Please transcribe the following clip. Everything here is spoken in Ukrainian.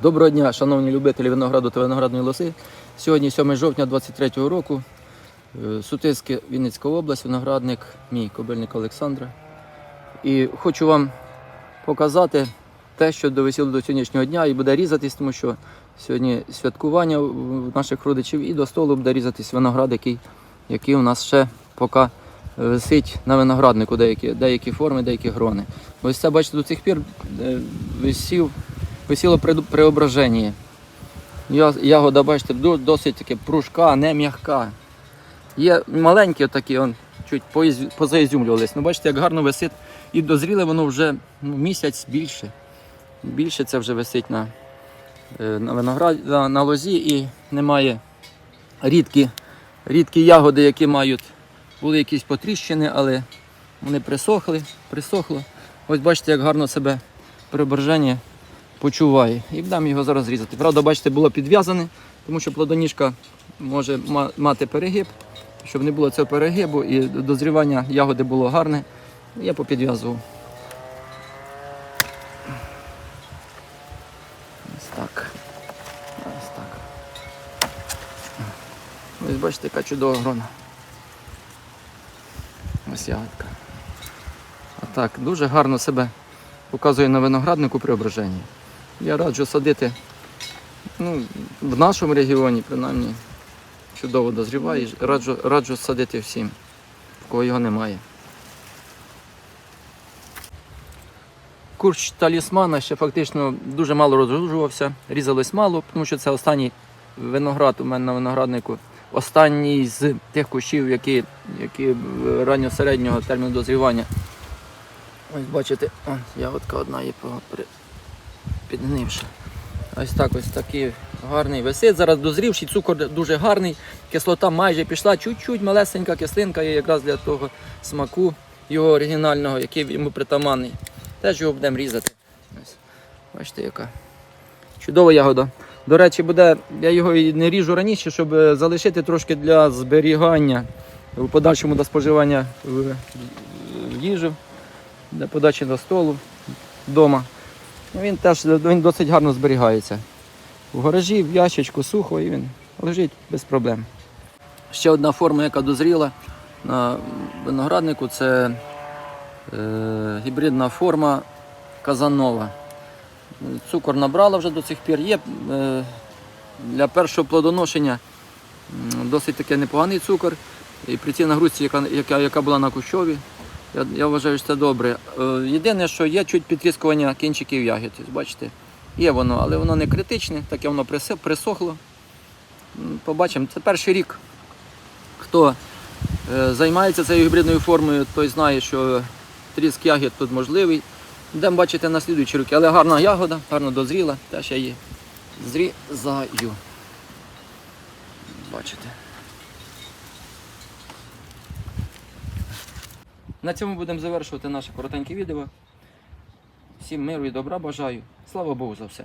Доброго дня, шановні любителі винограду та виноградної лоси. Сьогодні 7 жовтня 23 року. Е, Сутиське, Вінницька область, виноградник, мій кобильник Олександра. І хочу вам показати те, що довисіло до сьогоднішнього дня і буде різатись, тому що сьогодні святкування наших родичів і до столу буде різатись виноград, який, який у нас ще поки висить на винограднику, деякі, деякі форми, деякі грони. Ось це, бачите, до цих пір е, висів висіло при преображенні. Ягода, бачите, досить таке пружка, не м'яка. Є маленькі такі, он, чуть позаізюмлювались. Ну, бачите, як гарно висить. І дозріле воно вже ну, місяць більше. Більше це вже висить на, е, на виноград, на, на лозі і немає рідкі, рідкі ягоди, які мають, були якісь потріщини, але вони присохли, присохло. Ось бачите, як гарно себе преображення почуває. І будемо його зараз різати. Правда, бачите, було підв'язане, тому що плодоніжка може мати перегиб, щоб не було цього перегибу і дозрівання ягоди було гарне. Я попідв'язував. Ось так. Ось так. Ось бачите, яка чудова грона. Ось ягодка. А так, дуже гарно себе показує на винограднику преображенні. Я раджу садити ну, в нашому регіоні, принаймні, чудово дозріває. Раджу, раджу садити всім, в кого його немає. Курч талісмана ще фактично дуже мало розружувався, різалось мало, тому що це останній виноград у мене на винограднику. Останній з тих кущів, які, які ранньо-середнього терміну дозрівання. Ось бачите, ягодка одна є по- Ось так ось такий гарний висить. Зараз дозрівший, цукор дуже гарний, кислота майже пішла, чуть-чуть малесенька кислинка є якраз для того смаку його оригінального, який йому притаманний. Теж його будемо різати. Ось. Бачите, яка чудова ягода. До речі, буде, я його і не ріжу раніше, щоб е, залишити трошки для зберігання в подальшому до споживання в їжу, для подачі до столу вдома. Він теж він досить гарно зберігається. В гаражі, в ящичку сухо і він лежить без проблем. Ще одна форма, яка дозріла на винограднику, це е, гібридна форма Казанова. Цукор набрала вже до цих пір. Є е, для першого плодоношення досить таки непоганий цукор. І при цій нагрузці, яка, яка, яка була на кущові, я, я вважаю, що це добре. Е, єдине, що є чуть підтріскування кінчиків ягід. Бачите, є воно, але воно не критичне, таке воно присохло. Побачимо. Це перший рік. Хто е, займається цією гібридною формою, той знає, що тріск ягід тут можливий. Будемо бачити на слідуючі роки. Але гарна ягода, гарно дозріла, теж я її зрізаю. Бачите. На цьому будемо завершувати наше коротеньке відео. Всім миру і добра бажаю. Слава Богу за все.